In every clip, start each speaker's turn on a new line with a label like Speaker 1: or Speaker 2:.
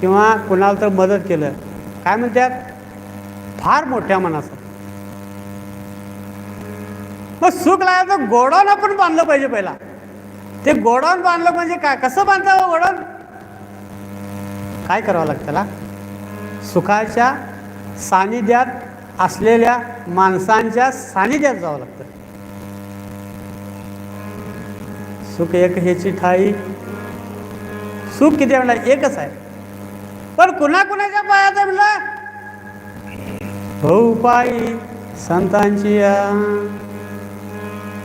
Speaker 1: किंवा कुणाला तर मदत केलं काय म्हणतात? फार मोठ्या मनाचं. मग सुख लागलं तर गोडाऊन आपण बांधलं पाहिजे पहिला. ते गोडाऊन बांधलं म्हणजे काय? कसं बांधावं हो गोडाऊन? काय करावं लागतं त्याला? सुखाच्या सानिध्यात असलेल्या माणसांच्या सानिध्यात जावं लागतं. सुख एक ह्याची ठाई. सुख किती म्हणा एकच आहे. पण कुणा कुणाच्या पायात आहे म्हटलं हो पायी संतांची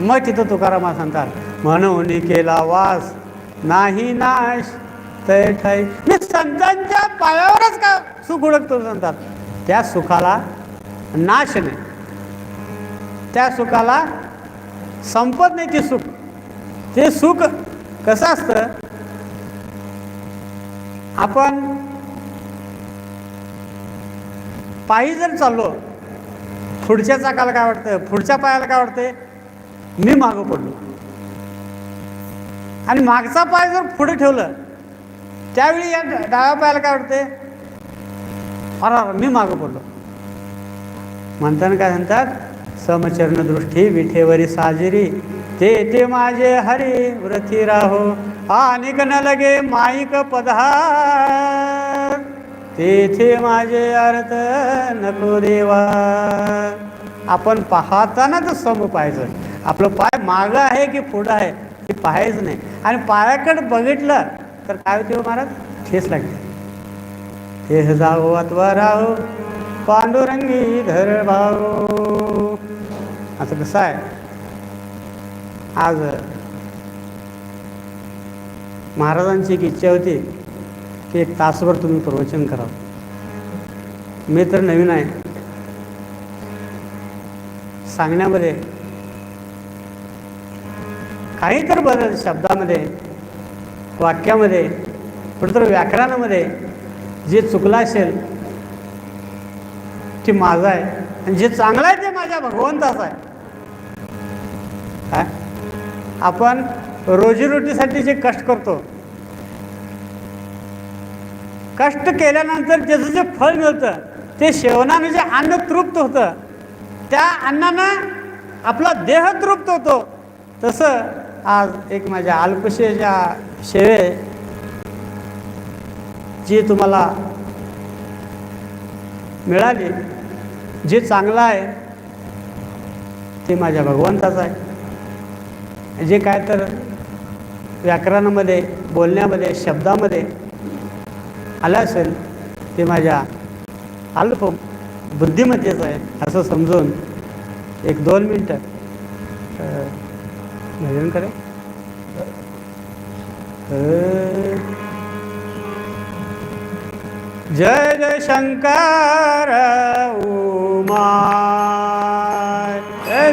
Speaker 1: मग तिथं तुकारामा सांगतात म्हणून केला वास. नाही नाश. तय ठाई मी संतांच्या पायावरच का सुख उडकतो सांगतात त्या सुखाला नाश नाही. त्या सुखाला संपत नाही ते सुख. ते सुख कसं असतं? आपण पायी जर चाललो पुढच्या चाकाला काय वाटतं पुढच्या पायाला काय वाटतंय? मी मागं पडलो. आणि मागचा पाय जर पुढे ठेवलं त्यावेळी या डाव्या पायाला काय वाटते अरा मी मागं पडलो. म्हणताना काय म्हणतात? समचरण दृष्टी विठेवरी साजरी. ते ते माझे हरी व्रती राहो. अनेक न लगे माईक पधार. तेथे माझे अर्थ नको देवा. आपण पाहतानाच सम पाहायचं. आपलं पाय मागं आहे की पुढं आहे ते पाहायचं नाही. आणि पायाकडे बघितलं तर काय होते हो महाराज? ठेस लागते हे जाऊ अथवा राहो पांडुरंगी धर भाऊ असं कसं आहे? आज महाराजांची एक इच्छा होती. की एक तासभर तुम्ही प्रवचन करावं. मी तर नवीन आहे. सांगण्यामध्ये काही तर बदल शब्दामध्ये वाक्यामध्ये कुठंतर व्याकरणामध्ये जे चुकलं असेल ते माझं आहे. आणि जे चांगलं आहे ते माझ्या भगवंताचं आहे. काय? आपण रोजीरोटीसाठी जे कष्ट करतो कष्ट केल्यानंतर त्याचं जे फळ मिळतं ते सेवनानं जे अन्न तृप्त होतं त्या अन्नानं आपला देह तृप्त होतो. तसं आज एक माझ्या अल्पशेच्या सेवे जी तुम्हाला मिळाली जे चांगलं आहे ते माझ्या भगवंताचं आहे. जे काय तर व्याकरणामध्ये बोलण्यामध्ये शब्दामध्ये आलं असेल ते माझ्या अल्प बुद्धिमत्तेचं आहे असं समजून एक दोन मिनटं भजन करे. जय जय शंकर उमा. जय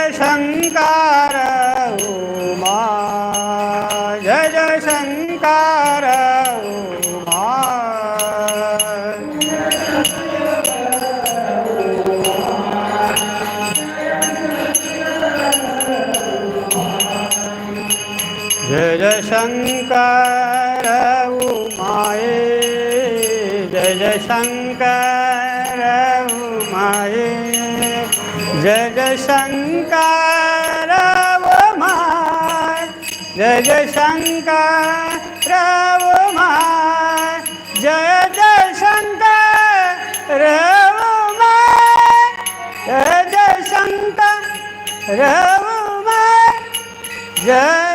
Speaker 1: जय शङ्कर जयशङ्करु जय जयशङ्कर ौ मे जय जयशङ्कर जय जयशङ्कर रव मय जयशङ्कर रौ मय। जयशङ्कर जय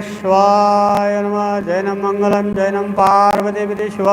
Speaker 1: शिवाय नमः जय नम मंगलम जय नम पार्वती शिवा